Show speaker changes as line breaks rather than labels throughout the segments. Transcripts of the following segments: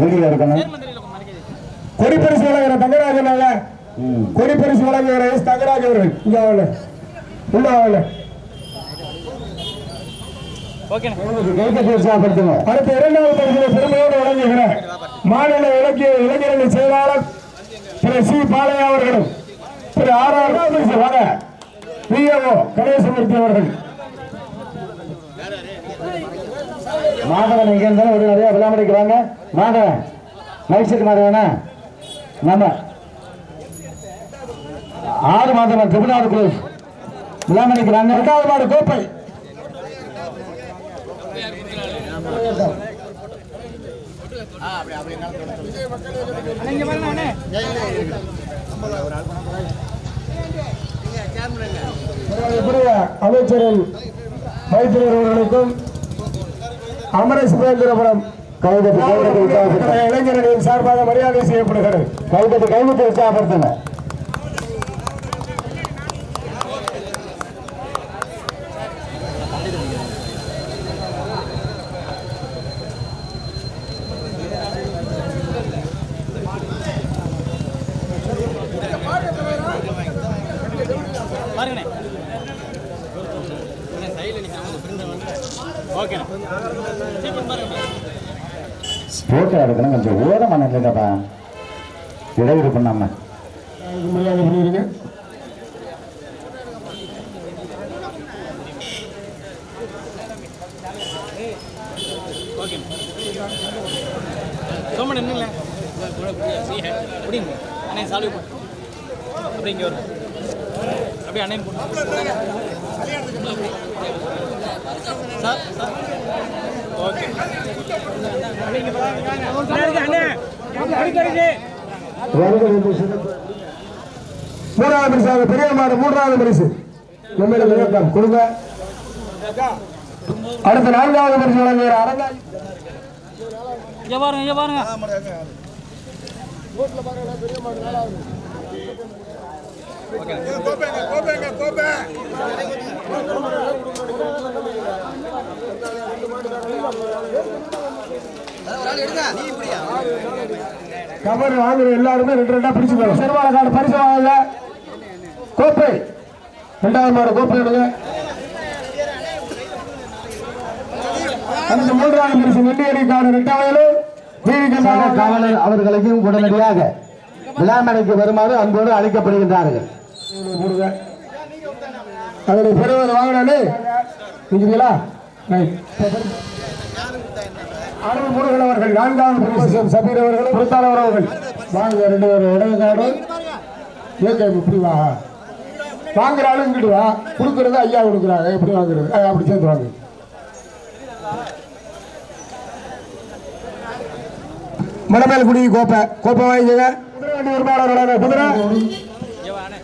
வெளியில இருக்கணும்.
கொடிப்பரிசு வழங்குற தங்கராஜன் அல்ல
ம்.
கொடிப்பரிசு வழங்குகிற எஸ் தங்கராஜ் அவர்கள் இங்க வாங்க. உள்ள அடுத்த இரண்டாவது பரிசினை பெருமையோடு வழங்குகிற மாநில இலக்கிய இளைஞரணி செயலாளர் திரு சி. பாலையா அவர்களும் திரு ஆர். ஆர். பரிசு வாங்க. பிஏஓ கணேசமூர்த்தி அவர்கள்.
மாதவன் இங்க இருந்தாலும் ஒரு நிறைய விளாமடிக்கு வாங்க. மாதவன் மைசூர் மாதவனா நம்ம. ஆறு மாதவன் திருநாடு குரூப். விளாமணிக்கு வாங்க.
இரண்டாவது மாடு கோப்பை. அமைச்சரின் மைத்திரர் அவர்களுக்கும்
கைதட்டி கைதட்டி உற்சாகப்படுத்துங்க
இளைஞரணியின் சார்பாக மரியாதை செய்யப்படுகிறது.
கைதட்டி கைதட்டி உற்சாகப்படுத்துங்க போட்டோ எடுக்கணும் கொஞ்சம் ஓரமான இல்லைடாப்பா இடையூறு பண்ணாம.
மரியாதை பண்ணிடுங்க
சோமன் என்னங்களே அப்படிங்க சால்வி அப்படியே அண்ணன் போட்டு. சார்
மூன்றாவது பரிசாக பெரிய மாடு மூன்றாவது பரிசு நம்மிடம் இயக்கம் கொடுங்க அடுத்த நான்காவது பரிசு வழங்குகிற அரங்காய்
இங்கே பாருங்க இங்கே பாருங்க.
கபடி வாங்குற எல்லாருமே ரெண்டு ரெண்டா பிடிச்சுக்கணும் சிறுவாள கார்டு பரிசு வாங்கல. கோப்பை. ரெண்டாவது மாடு கோப்பை எடுங்க. அடுத்த மூன்றாவது பரிசு வெள்ளியடி கார்டு ரெட்டாவது வீதி
சக காவலர். அவர்களுக்கும் உடனடியாக விழாமடைக்கு வருமாறு அன்போடு அழைக்கப்படுகின்றார்கள்
போடுங்க அதனை பெறுவது வாங்கினாலே நிற்கிறீங்களா அருள் முருகன் அவர்கள் நான்காவது பிரதேசம் சபீர் அவர்கள் பொறுத்தாளர் அவர்கள். வாங்க ரெண்டு பேரும் இடங்காடு ஏகே இப்படி வா வாங்குற ஆளு இங்கிட்டு வா கொடுக்குறது ஐயா கொடுக்குறாங்க. எப்படி வாங்குறது? அப்படி சேர்ந்து வாங்க. மணமேல் குடி கோப்பை. கோப்பை வாங்கிக்கங்க. குதிரை வண்டி உரிமையாளர்களான குதிரை
இங்கே வா அண்ணே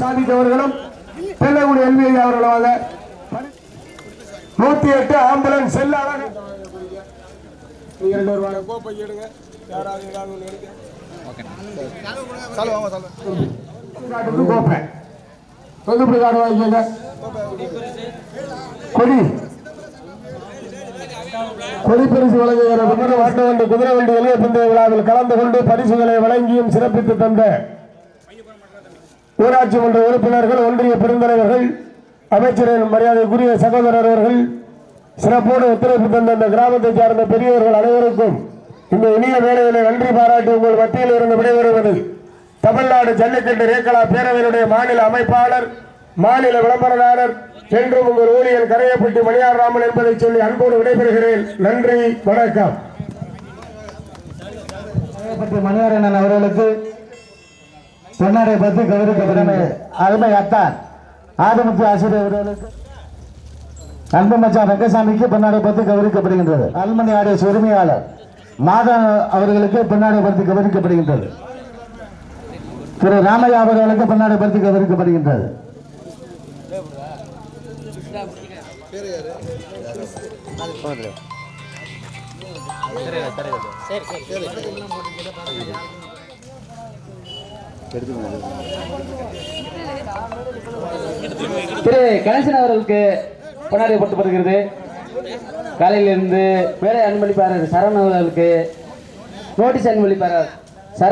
சாதித்தவர்களும் தெல்லகுடி எல்விஐ அவர்களும் வாங்க நூத்தி எட்டு ஆம்புலன்ஸ் செல்லாளர் நீங்க ரெண்டு பேரும் வாங்க. கோப்பை எடுங்க யாராவது ஏதாவது ஒன்று எடுங்க கோப்பை. தொகுப்பு கார்டு வாங்கிக்கோங்க. கொடி. கொடி பரிசு வழங்குகிற குதிரை வாட்ட வண்டி குதிரை வண்டி இளைய பந்தய விழாவில் கலந்து கொண்டு பரிசுகளை வழங்கியும் சிறப்பித்து தந்த ஊராட்சி மன்ற உறுப்பினர்கள் ஒன்றிய பெருந்தலைவர்கள் அமைச்சரின் மரியாதைக்குரிய சகோதரர் அவர்கள் சிறப்போடு ஒத்துழைப்பு தந்த இந்த கிராமத்தை சார்ந்த பெரியவர்கள் அனைவருக்கும் இந்த இனிய வேலைகளை நன்றி பாராட்டி உங்கள் மத்தியில் இருந்து விடைபெறுவது தமிழ்நாடு ஜல்லிக்கட்டு ரேக்கலா பேரவையினுடைய மாநில அமைப்பாளர் மாநில விளம்பரதாரர் என்றும் உங்கள் ஊழியர் கரையப்பட்டு மணியார் ராமன் என்பதை சொல்லி அன்போடு விடைபெறுகிறேன். நன்றி வணக்கம்.
மணியாரண்ணன் அவர்களுக்கு பொன்னாடை பற்றி கௌரவிக்கப்படும் அருமை அத்தான். ஆதிமுக ஆசிரியர் அவர்களுக்கு அன்பு மச்சான் ரங்கசாமிக்கு பொன்னாடை பற்றி கௌரவிக்கப்படுகின்றது அல்மணி ஆடியஸ் உரிமையாளர் மாதா அவர்களுக்கு பொன்னாடை பற்றி கௌரவிக்கப்படுகின்றது திரு ராமையா அவர்களுக்கு பொன்னாடை பற்றி கௌரவிக்கப்படுகின்றது
திரு கணேசன் அவர்களுக்கு பொன்னாடி போட்டப்படுகிறது காலையிலிருந்து மேடை அன்பளிப்பாளர் சரவணன் அவர்களுக்கு நோட்டீஸ் அன்பளிப்பாளர்